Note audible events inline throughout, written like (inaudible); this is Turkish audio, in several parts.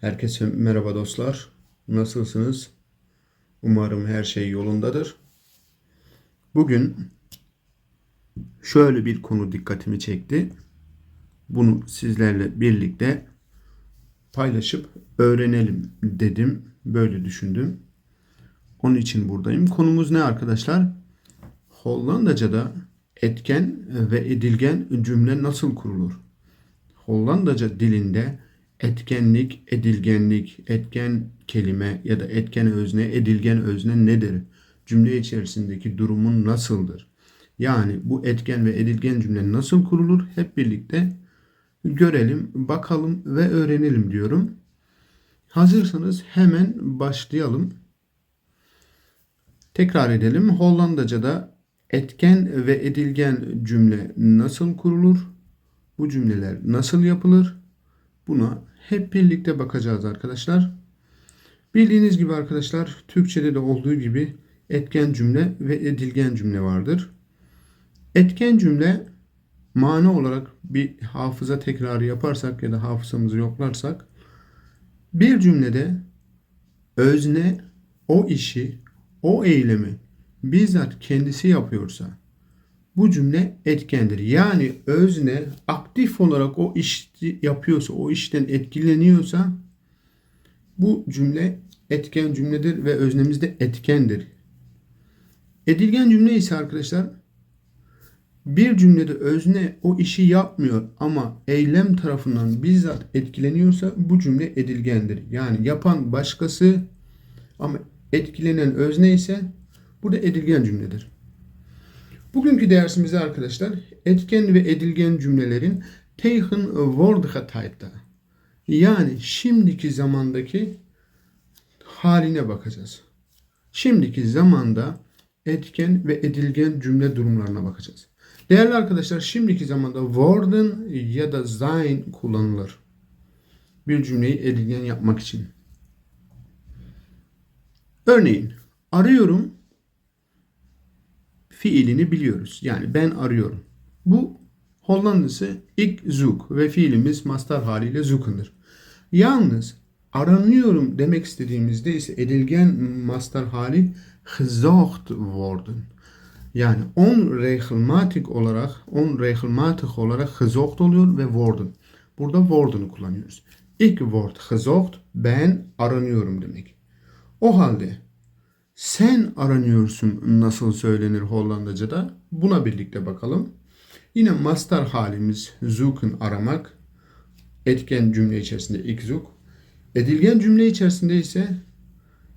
Herkese merhaba dostlar. Nasılsınız? Umarım her şey yolundadır. Bugün şöyle bir konu dikkatimi çekti. Bunu sizlerle birlikte paylaşıp öğrenelim dedim. Böyle düşündüm. Onun için buradayım. Konumuz ne arkadaşlar? Hollandaca'da etken ve edilgen cümle nasıl kurulur? Hollandaca dilinde etkenlik, edilgenlik, etken kelime ya da etken özne, edilgen özne nedir? Cümle içerisindeki durumun nasıldır? Yani bu etken ve edilgen cümle nasıl kurulur? Hep birlikte görelim, bakalım ve öğrenelim diyorum. Hazırsanız hemen başlayalım. Tekrar edelim. Hollandaca'da etken ve edilgen cümle nasıl kurulur? Bu cümleler nasıl yapılır? Buna hep birlikte bakacağız arkadaşlar. Bildiğiniz gibi arkadaşlar Türkçede de olduğu gibi etken cümle ve edilgen cümle vardır. Etken cümle mani olarak bir hafıza tekrarı yaparsak ya da hafızamızı yoklarsak bir cümlede özne o işi, o eylemi bizzat kendisi yapıyorsa bu cümle etkendir. Yani özne aktif olarak o işi yapıyorsa, o işten etkileniyorsa bu cümle etken cümledir ve öznemiz de etkendir. Edilgen cümle ise arkadaşlar bir cümlede özne o işi yapmıyor ama eylem tarafından bizzat etkileniyorsa bu cümle edilgendir. Yani yapan başkası ama etkilenen özne ise burada edilgen cümledir. Bugünkü dersimizde arkadaşlar etken ve edilgen cümlelerin tegen woordigheid'da yani şimdiki zamandaki haline bakacağız. Şimdiki zamanda etken ve edilgen cümle durumlarına bakacağız. Değerli arkadaşlar şimdiki zamanda worden ya da sein kullanılır. Bir cümleyi edilgen yapmak için. Örneğin arıyorum fiilini biliyoruz. Yani ben arıyorum. Bu Hollandası ik zoek ve fiilimiz mastar haliyle zoeken'dır. Yalnız aranıyorum demek istediğimizde ise edilgen mastar hali gezocht worden. Yani on regelmatig olarak on regelmatig olarak gezocht oluyor ve worden. Burada worden'ı kullanıyoruz. Ik word gezocht ben aranıyorum demek. O halde sen aranıyorsun nasıl söylenir Hollandaca'da? Buna birlikte bakalım. Yine master halimiz zoeken aramak. Etken cümle içerisinde ik zoek. Edilgen cümle içerisinde ise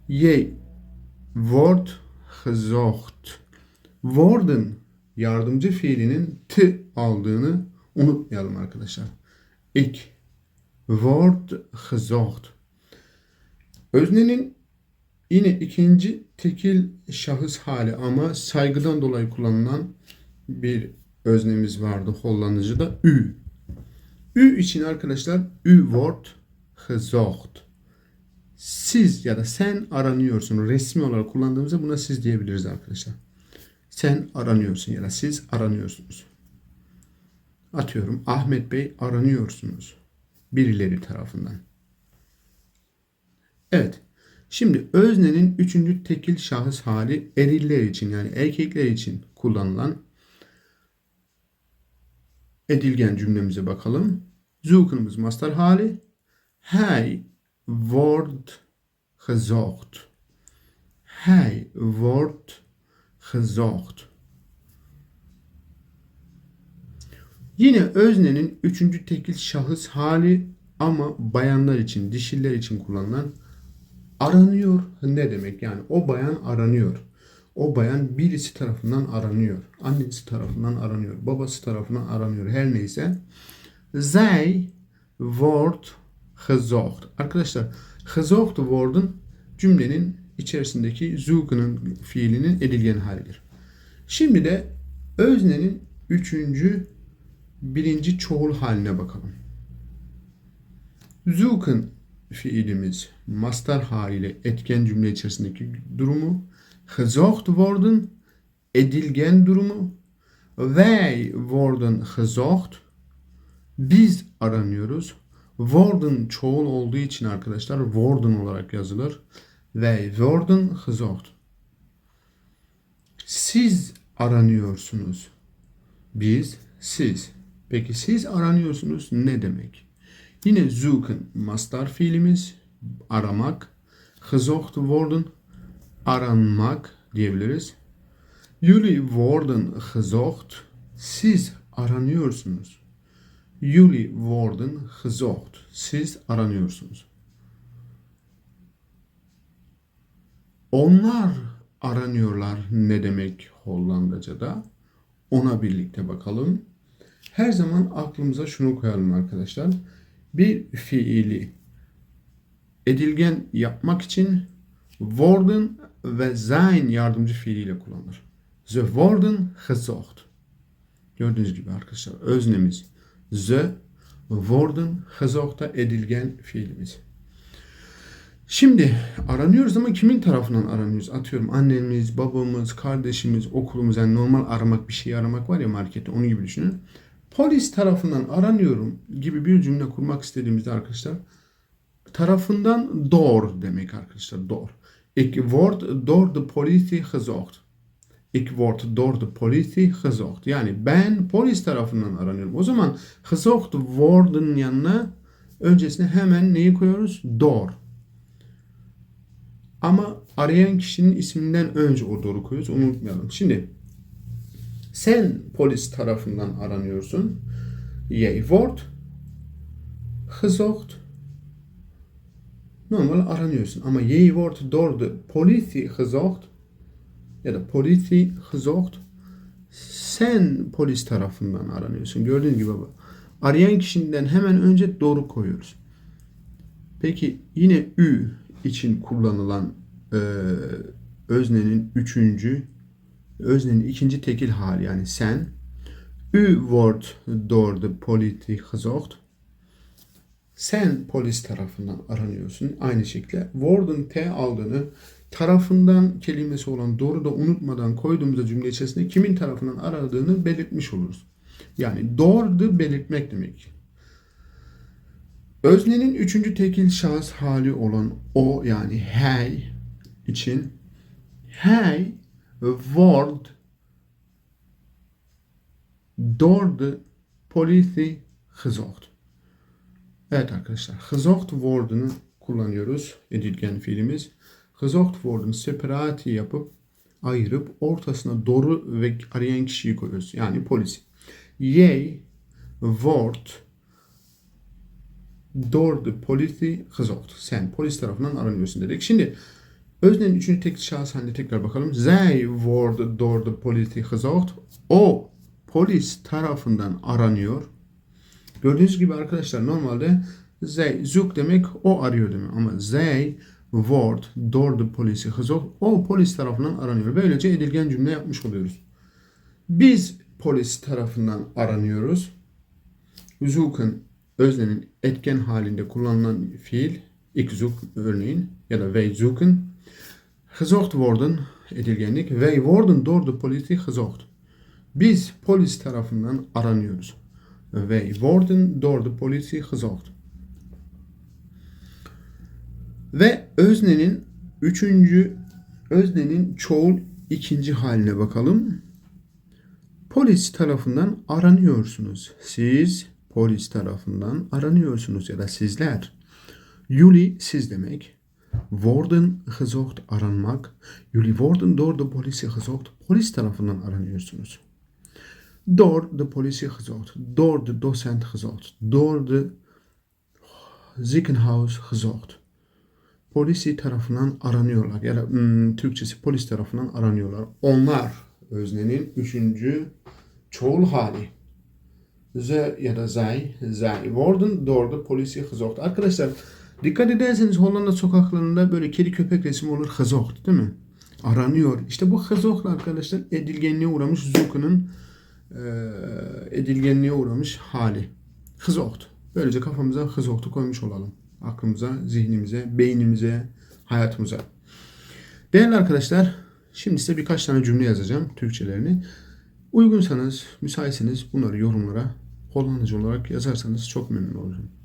je wordt gezocht. Worden yardımcı fiilinin t aldığını unutmayalım arkadaşlar. Ik wordt gezocht. Öznenin Yine ikinci tekil şahıs hali ama saygıdan dolayı kullanılan bir öznemiz vardı Hollandaca'da ü. Ü için arkadaşlar ü word gezocht. Siz ya da sen aranıyorsun. Resmi olarak kullandığımızda buna siz diyebiliriz arkadaşlar. Sen aranıyorsun ya da siz aranıyorsunuz. Atıyorum Ahmet Bey aranıyorsunuz. Birileri tarafından. Evet. Şimdi öznenin üçüncü tekil şahıs hali eriller için yani erkekler için kullanılan edilgen cümlemize bakalım. Zoeken'ımız master hali. Hij wordt gezocht. Hij wordt gezocht. Yine öznenin üçüncü tekil şahıs hali ama bayanlar için, dişiller için kullanılan Aranıyor ne demek? Yani o bayan aranıyor. O bayan birisi tarafından aranıyor. Annesi tarafından aranıyor. Babası tarafından aranıyor. Her neyse. Zij wordt gezocht. Arkadaşlar gezocht worden cümlenin içerisindeki zoeken'ın fiilinin edilgen halidir. Şimdi de öznenin üçüncü birinci çoğul haline bakalım. Zoeken fiilimiz master haliyle etken cümle içerisindeki durumu, gezocht worden edilgen durumu, wij worden gezocht biz aranıyoruz, Worden çoğul olduğu için arkadaşlar worden olarak yazılır. Ve worden gezocht. Siz aranıyorsunuz. Biz, siz. Peki siz aranıyorsunuz ne demek? Yine zoeken mastar fiilimiz aramak. Gezocht worden aranmak diyebiliriz. Jullie worden gezocht. Siz aranıyorsunuz. Jullie worden gezocht. Siz aranıyorsunuz. Onlar aranıyorlar ne demek Hollandaca'da? Ona birlikte bakalım. Her zaman aklımıza şunu koyalım arkadaşlar. Bir fiili edilgen yapmak için worden ve sein yardımcı fiiliyle kullanılır. Ze worden gezocht. Gördüğünüz gibi arkadaşlar öznemiz ze worden gezocht da edilgen fiilimiz. Şimdi aranıyoruz ama kimin tarafından aranıyoruz? Atıyorum annemiz, babamız, kardeşimiz, okulumuz yani normal aramak bir şey aramak var ya markette onun gibi düşünün. Polis tarafından aranıyorum gibi bir cümle kurmak istediğimizde arkadaşlar tarafından door demek arkadaşlar door. Ik word door de politie gezocht. Ik word door de politie gezocht. Yani ben polis tarafından aranıyorum. O zaman gezocht worden yanına öncesine hemen neyi koyuyoruz? Door. Ama arayan kişinin isminden önce o doğru koyuyoruz. Unutmayalım. Şimdi sen polis tarafından aranıyorsun. Jij wordt gezocht. Normal aranıyorsun. Ama jij wordt door de politie. Ya da politie gezocht. Sen polis tarafından aranıyorsun. Gördüğün gibi baba. Arayan kişiden hemen önce doğru koyuyoruz. Peki yine ü için kullanılan e, öznenin üçüncü öznenin ikinci tekil hali yani sen ü word door de politie gezocht sen polis tarafından aranıyorsun. Aynı şekilde worden t aldığını tarafından kelimesi olan doğru da unutmadan koyduğumuzda cümle içerisinde kimin tarafından aradığını belirtmiş oluruz. Yani doğru belirtmek demek. Öznenin üçüncü tekil şahıs hali olan o yani hey için hey word door de politie gezocht. Evet arkadaşlar gezocht word'unu kullanıyoruz edilgen fiilimiz. Gezocht word'unu separati yapıp ayırıp ortasına doğru ve arayan kişiyi koyuyoruz. Yani polis. Jij wordt door de politie gezocht. Sen polis tarafından aranıyorsun dedik. Şimdi öznenin üçüncü tek şahıs halinde tekrar bakalım. Zij wordt door de politie gezocht. O polis tarafından aranıyor. Gördüğünüz gibi arkadaşlar normalde zij zoekt demek o arıyor demek. Ama zij wordt door de politie gezocht. O polis tarafından aranıyor. Böylece edilgen cümle yapmış oluyoruz. Biz polis tarafından aranıyoruz. Zoeken öznenin etken halinde kullanılan fiil ik zoek örneğin ya da zoeken. Gezocht worden edilgenlik. Wij worden door de politie. Biz polis tarafından aranıyoruz. Wij worden door de politie. Ve öznenin üçüncü öznenin çoğul ikinci haline bakalım. Polis tarafından aranıyorsunuz. Siz polis tarafından aranıyorsunuz ya da sizler. Jullie siz demek. Worden gezocht aranmak. Jullie worden door de politie gezocht. Polis tarafından aranıyorsunuz. Door de politie gezocht. Door de docent gezocht. Door de ziekenhuis gezocht. Polisi tarafından aranıyorlar. Ya da hmm, Türkçesi polis tarafından aranıyorlar. Onlar öznenin üçüncü çoğul hali. Ze ya da zij, zij worden door de politie gezocht. Arkadaşlar dikkat ederseniz Hollanda sokaklarında böyle kedi köpek resmi olur. Gezocht değil mi? Aranıyor. İşte bu gezocht arkadaşlar edilgenliğe uğramış Zuku'nun e, edilgenliğe uğramış hali. Gezocht. Böylece kafamıza gezocht'u koymuş olalım. Aklımıza, zihnimize, beynimize, hayatımıza. Değerli arkadaşlar, şimdi size birkaç tane cümle yazacağım, Türkçelerini. Uygunsanız, müsaitseniz bunları yorumlara Hollandaca olarak yazarsanız çok memnun olurum.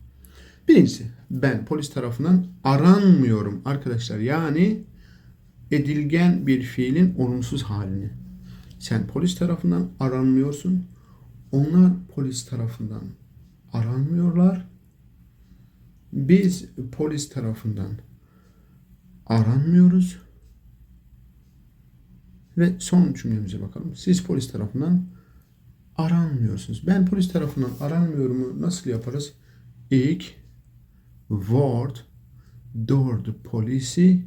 Birincisi ben polis tarafından aranmıyorum arkadaşlar. Yani edilgen bir fiilin olumsuz halini. Sen polis tarafından aranmıyorsun. Onlar polis tarafından aranmıyorlar. Biz polis tarafından aranmıyoruz. Ve son cümlemize bakalım. Siz polis tarafından aranmıyorsunuz. Ben polis tarafından aranmıyorumu nasıl yaparız? Ik word door de politie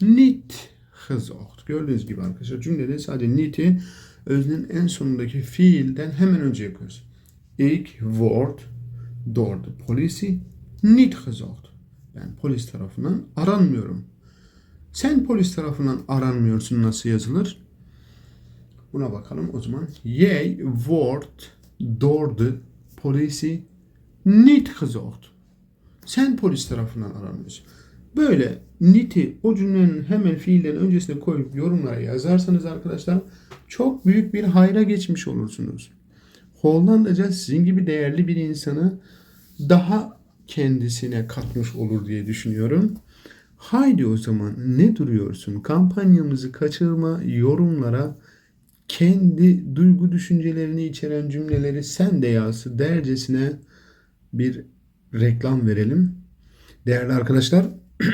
niet gezocht. Gördüğünüz gibi arkadaşlar cümlede sadece nit'i öznenin en sonundaki fiilden hemen önce yapıyoruz. Ik word door de politie niet gezocht. Ben polis tarafından aranmıyorum. Sen polis tarafından aranmıyorsun nasıl yazılır? Buna bakalım o zaman. Jij wordt door de politie niet. Sen polis tarafından aranmıyorsun. Böyle nit'i o cümlenin hemen fiillerin öncesine koyup yorumlara yazarsanız arkadaşlar çok büyük bir hayra geçmiş olursunuz. Hollandaca sizin gibi değerli bir insanı daha kendisine katmış olur diye düşünüyorum. Haydi o zaman ne duruyorsun? Kampanyamızı kaçırma, yorumlara kendi duygu düşüncelerini içeren cümleleri sen de yaz dercesine bir reklam verelim. Değerli arkadaşlar, (clears throat)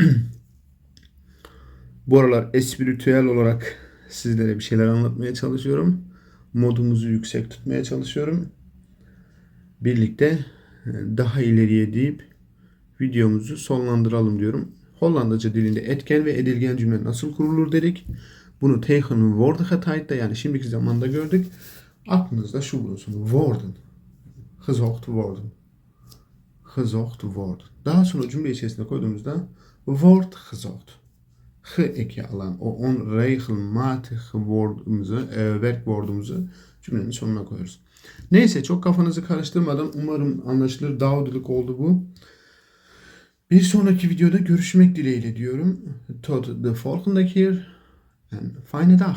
bu aralar espritüel olarak sizlere bir şeyler anlatmaya çalışıyorum. Modumuzu yüksek tutmaya çalışıyorum. Birlikte e, daha ileriye deyip videomuzu sonlandıralım diyorum. Hollandaca dilinde etken ve edilgen cümle nasıl kurulur dedik. Bunu tegen woordige tijd'da yani şimdiki zamanda gördük. Aklınızda şu bulunsun. Worden. Gezocht worden. Gezocht worden. Daha sonra cümle içerisinde koyduğumuzda wordt gezocht. Ge eki alan o onregelmatig wordumuzu, e, werkwoordumuzu cümlenin sonuna koyuyoruz. Neyse çok kafanızı karıştırmadan umarım anlaşılır. Davudluk oldu bu. Bir sonraki videoda görüşmek dileğiyle diyorum. Tot de volgende keer en fijne dag.